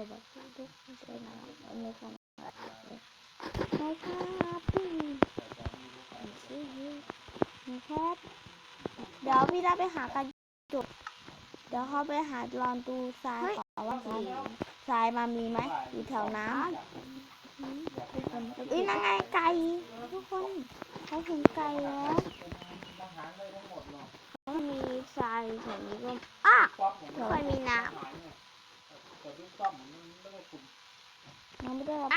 อแบบทุกคนเจอนะอันนี้องไม่ครับพี่นะครับเดี๋ยวพี่ได้ไปหากระจกเดี๋ยวเขาไปหาลอนดูทรายก่อนว่าทรายมามีไหมอยู่แถวน้ำอุ้ยนั่งไงไก่ทุกคนเขาเห็นไก่แล้วเขามีทรายแถวนี้ก็อ้าไม่มีน้ำ แต่ที่ ซ่อมมันไม่ได้คุมน้ำไม่ได้รับ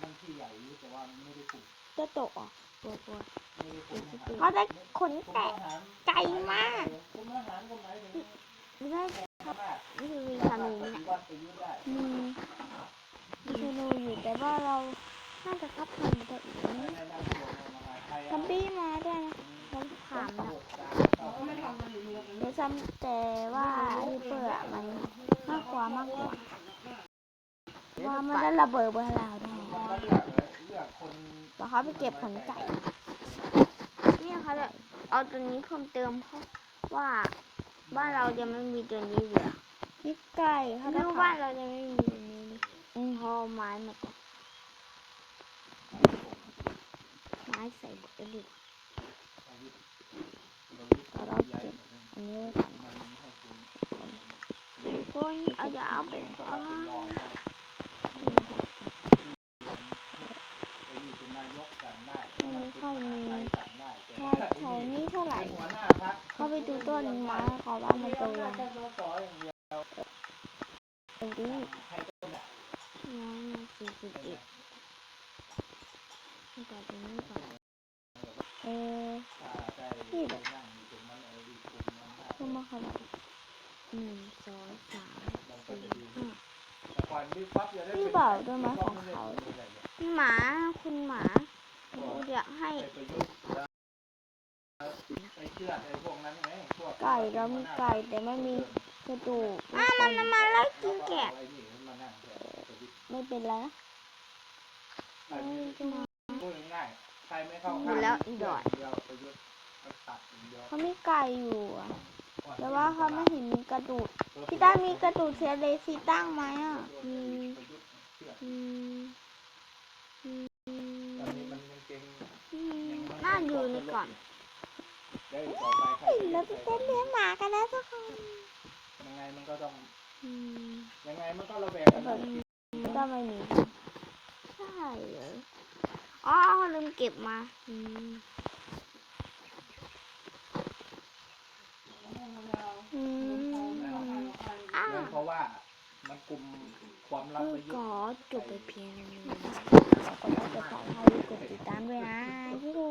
มันที่ใหญ่อยู่แต่ว่ามันไม่ได้คุมจะตกอะปวดปวดไม่ได้คุมอาหารเขาได้ขนคุมแกะอาหารไก่มาก คุมอาหารก็หมายถึงไม่ได้ขนาดนี่คือมีธนูปเนี่ยฏิวัติประยุทธ์ได้มีมีธนูอยู่แต่ว่าเราน่าจะคับทันตัวอีกในนะในด้านบนมหาไทยซอมบี้มาด้วยนะเราถามนะ เดี๋ยวซ้ำแต่ว่ารีเปอร์อะมันมากกว่ามากกว่า ว่ามันได้ระเบิดบนเราได้มันก็เลือกเลยเลือกคนเดี๋ยวเขาไปเก็บขนไก่นี่เขาจะเอาตัวนี้เพิ่มเติมเพราะว่าบ้านเรายังไม่มีตัวนี้เหลือพี่ไก่เขาไม่รู้บ้านเรายังไม่มีตัวนี้เลยอืมเขาเอไม้มาก่อนไม้ใส่หมดแล้วดิเราเราเก็บอันนี้ไว้ก่อนคนเอาจะเอาไปก่อน ไปอยู่เป็นนายกสั่งได้ ไม่ค่อยมี สั่งได้ แค่แถวนี้เท่าไหร่ หัวหน้าพรรค เข้าไปดูต้นไม้เขาว่ามันโตยังแค่สสอย่างเดียวตรงนี้น้อยสี่สิบเอ็ดนี่ก่อนตรงนี้ก่อนเออถ้าได้นั่งอยู่ตรงนั้นเอาอีกคนนั้นได้ขึ้นมาขนาดหนึ่งสองสามสี่จะดีห้าแต่ก่อนบิ๊กป๊อปจะได้พี่บอกด้วยไหมของเขาหมาคุณหมาหนูอยากให้ ไปประยุทธ์ไปเชื่อไอ้พวกนั้นไงพวกไก่เรามีไก่แต่ไม่มีกระดูกอะมันมาไล่กินแกะ ไอ้นี่มันมานั่งแทนประยุทธ์ไม่เป็นไรนะไอ้นี่พูดง่ายๆใครไม่เข้าอยู่แล้วอีดอดเดียวประยุทธ์ก็ตัดอย่างเดียวเขามีไก่อยู่อะแต่ว่าเขาไม่เห็นมีกระดูกพี่ต้ามีกระดูกเทเลซีตั้งไหมอะมีประยุทธ์เชื่ออืมอืมตอนนี้มันยังเก่งอืมน่าอยู่ในก่อ นได้ต่อไปใครเฮ้ยจะเราจะเต้นเลี้ยงหมากันแล้วทุกคนยังไงมันก็ต้อง อืมยังไงมันก็ระแวงกันแบบอยู่มันก็ไม่มีใช่เหรออ๋อลืมเก็บมาอืมอืมอ้าวนั่นเพราะว่ามันกลุ่มความลับก็ประยุทขธ์อจบไปเพียงนี้นะก็จะถ่ายให้